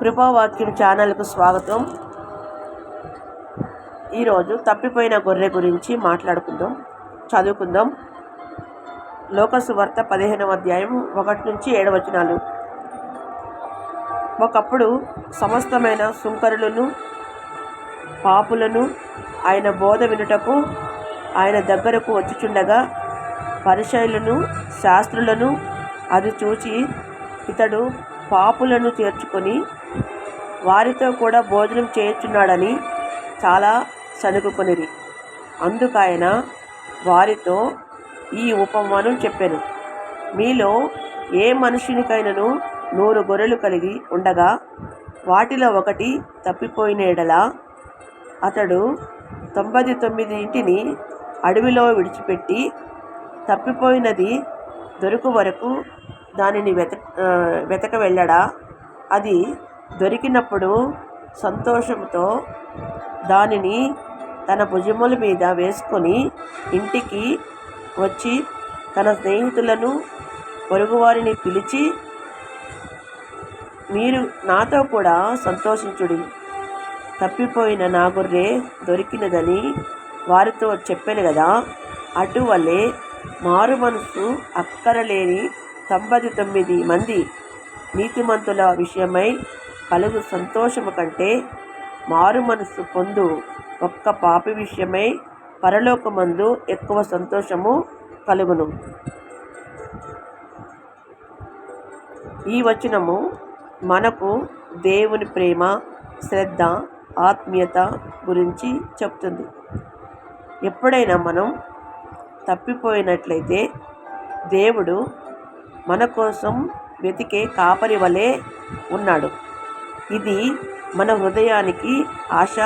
కృపావాక్యం ఛానల్కు స్వాగతం. ఈరోజు తప్పిపోయిన గొర్రె గురించి మాట్లాడుకుందాం చదువుకుందాం. లోకసు వార్త పదిహేనవ అధ్యాయం ఒకటి నుంచి ఏడవచనాలు ఒకప్పుడు సమస్తమైన సుంకరులను పాపులను ఆయన బోధ వినుటకు ఆయన దగ్గరకు వచ్చుచుండగా పరిశైలను శాస్త్రులను అది చూచి ఇతడు పాపులను చేర్చుకొని వారితో కూడా భోజనం చేయుచున్నాడని చాలా సణుగుకొనిరి అందుకైన వారితో ఈ ఉపమానం చెప్పాను. మీలో ఏ మనుషునికైనను నూరు గొర్రెలు కలిగి ఉండగా వాటిలో ఒకటి తప్పిపోయినెడల అతడు తొంభై తొమ్మిది ఇంటిని అడవిలో విడిచిపెట్టి తప్పిపోయినది దొరుకు వరకు దానిని వెత వెతక వెళ్ళడా? అది దొరికినప్పుడు సంతోషంతో దానిని తన భుజముల మీద వేసుకొని ఇంటికి వచ్చి తన స్నేహితులను పొరుగువారిని పిలిచి మీరు నాతో కూడా సంతోషించుడి. తప్పిపోయిన నా గొర్రె దొరికినదని వారితో చెప్పాను కదా అటువలే మారు మనసు అక్కరలేని తొంభై తొమ్మిది మంది నీతిమంతుల విషయమై కలుగు సంతోషము కంటే మారు మనసు పొందు ఒక్క పాపి విషయమై పరలోకమందు ఎక్కువ సంతోషము కలుగును. ఈ వచనము మనకు దేవుని ప్రేమ శ్రద్ధ ఆత్మీయత గురించి చెప్తుంది. ఎప్పుడైనా మనం తప్పిపోయినట్లయితే దేవుడు మన కోసం వెతికే కాపరి వలె ఉన్నాడు. ఇది మన హృదయానికి ఆశ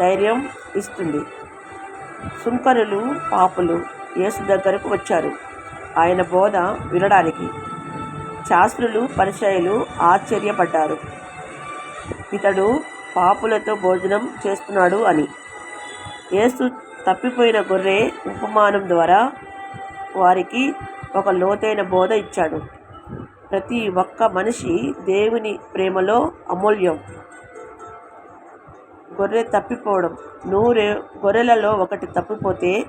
ధైర్యం ఇస్తుంది. సుంకరులు పాపులు యేసు దగ్గరకు వచ్చారు. ఆయన బోధ వినడానికి. శాస్త్రులు పరిచయులు ఆశ్చర్యపడ్డారు. ఇతడు పాపులతో భోజనం చేస్తున్నాడు అని. యేసు తప్పిపోయిన గొర్రె ఉపమానం ద్వారా వారికి ఒక లోతైన బోధ ఇచ్చాడు. ప్రతి ఒక్క మనిషి దేవుని ప్రేమలో అమూల్యం. గొర్రె తప్పిపోవడం. నూరే గొర్రెలలో ఒకటి తప్పిపోతే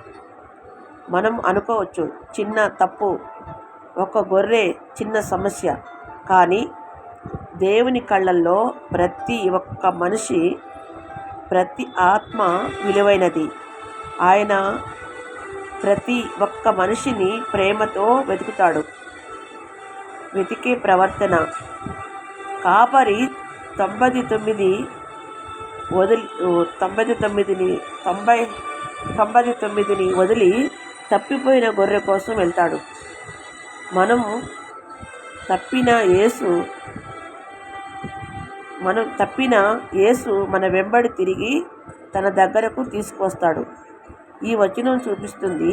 మనం అనుకోవచ్చు చిన్న తప్పు ఒక గొర్రె చిన్న సమస్య. కానీ దేవుని కళ్ళల్లో ప్రతి ఒక్క మనిషి ప్రతి ఆత్మ విలువైనది. ఆయన ప్రతి ఒక్క మనిషిని ప్రేమతో వెతుకుతాడు. వెతికే ప్రవర్తన. కాపరి తొంభై తొమ్మిది వదిలి తొంభై తొమ్మిదిని తొంభై తొంభై తొమ్మిదిని వదిలి తప్పిపోయిన గొర్రె కోసం వెళ్తాడు. మనము తప్పిన యేసు మనం తప్పిన యేసు మన వెంబడి తిరిగి తన దగ్గరకు తీసుకొస్తాడు ఈ వచనం చూపిస్తుంది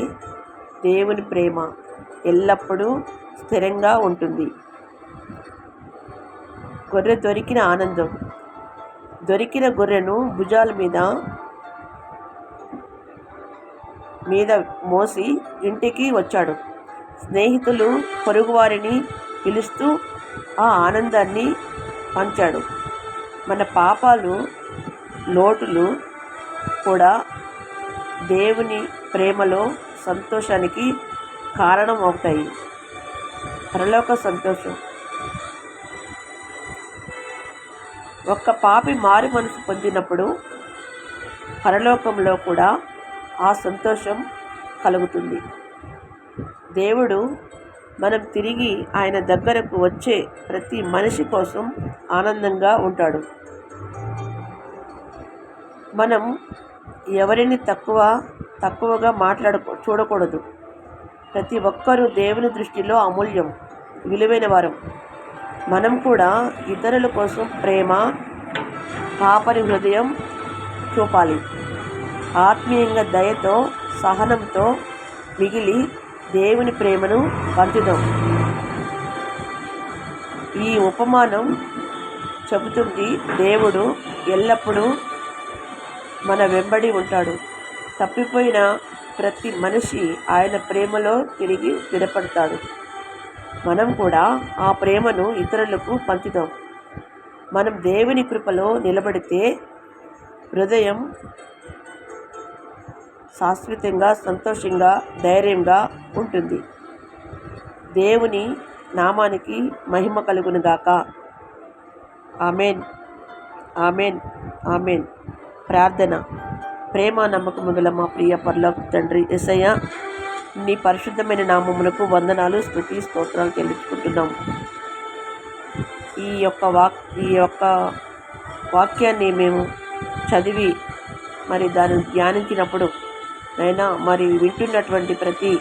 దేవుని ప్రేమ. ఎల్లప్పుడూ స్థిరంగా ఉంటుంది. గొర్రె దొరికిన ఆనందం. దొరికిన గొర్రెను భుజాల మీద మీద మోసి ఇంటికి వచ్చాడు. స్నేహితులు పొరుగువారిని పిలుస్తూ ఆ ఆనందాన్ని పంచాడు. మన పాపాలు లోటులు కూడా దేవుని ప్రేమలో సంతోషానికి కారణం అవుతాయి పరలోక సంతోషం. ఒక్క పాపి మారి మనసు పొందినప్పుడు పరలోకంలో కూడా ఆ సంతోషం కలుగుతుంది. దేవుడు మనం తిరిగి ఆయన దగ్గరకు వచ్చే ప్రతి మనిషి కోసం ఆనందంగా ఉంటాడు. మనం ఎవరిని తక్కువ తక్కువగా మాట్లాడకూ చూడకూడదు. ప్రతి ఒక్కరూ దేవుని దృష్టిలో అమూల్యం విలువైన వారం. మనం కూడా ఇతరుల కోసం ప్రేమ కాపరి హృదయం చూపాలి. ఆత్మీయంగా దయతో సహనంతో మిగిలి దేవుని ప్రేమను పంచుదాం. ఈ ఉపమానం చెబుతుంది దేవుడు ఎల్లప్పుడూ మన వెంబడి ఉంటాడు. తప్పిపోయిన ప్రతి మనిషి ఆయన ప్రేమలో తిరిగి స్థిరపడతాడు. మనం కూడా ఆ ప్రేమను ఇతరులకు పంచుదాం మనం దేవుని కృపలో నిలబడితే హృదయం శాశ్వతంగా సంతోషంగా ధైర్యంగా ఉంటుంది. దేవుని నామానికి మహిమ కలుగునుగాక ఆమెన్. ఆమెన్. ఆమెన్. ప్రార్థన. ప్రేమ నమ్మకముగల మా ప్రియ పర్లోక తండ్రి ఎసయ్య నీ పరిశుద్ధమైన నామములకు వందనాలు స్థుతి స్తోత్రాలు చెల్లించుకుంటున్నాం. ఈ యొక్క వాక్ ఈ యొక్క వాక్యాన్ని మేము చదివి మరి దానిని ధ్యానించినప్పుడు నైనా మరి వింటున్నటువంటి ప్రతి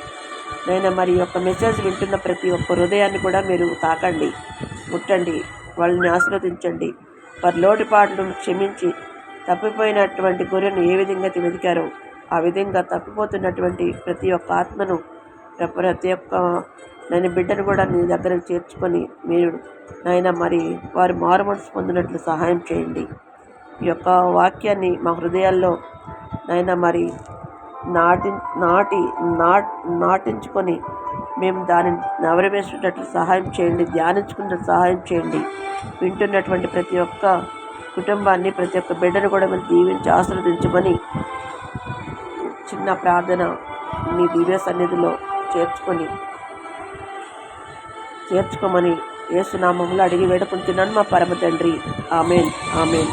నైనా మరి యొక్క మెసేజ్ వింటున్న ప్రతి ఒక్క హృదయాన్ని కూడా మీరు తాకండి ముట్టండి వాళ్ళని ఆశీర్వదించండి. వారి లోటుపాట్లను క్షమించి తప్పిపోయినటువంటి గొర్రెను ఏ విధంగా వెతికారో ఆ విధంగా తప్పిపోతున్నటువంటి ప్రతి ఒక్క ఆత్మను ప్రతి ఒక్క నేను బిడ్డను కూడా నీ దగ్గరకు చేర్చుకొని మీరు నాయన మరి వారు మారుమనసు పొందినట్లు సహాయం చేయండి. ఈ యొక్క వాక్యాన్ని మా హృదయాల్లో నాయన మరి నాటి నాటి నాట్ నాటించుకొని మేము దానిని నవరవేసేటట్లు సహాయం చేయండి ధ్యానించుకున్నట్టు సహాయం చేయండి. వింటున్నటువంటి ప్రతి ఒక్క కుటుంబాన్ని ప్రతి ఒక్క బిడ్డను కూడా మీరు దీవించి ఆశీర్వదించమని చిన్న ప్రార్థన మీ దివ్య సన్నిధిలో చేర్చుకొని చేర్చుకోమని ఏసునామంలో అడిగి వేడుకుంటున్నాను మా పరమ తండ్రి. ఆమెన్. ఆమెన్.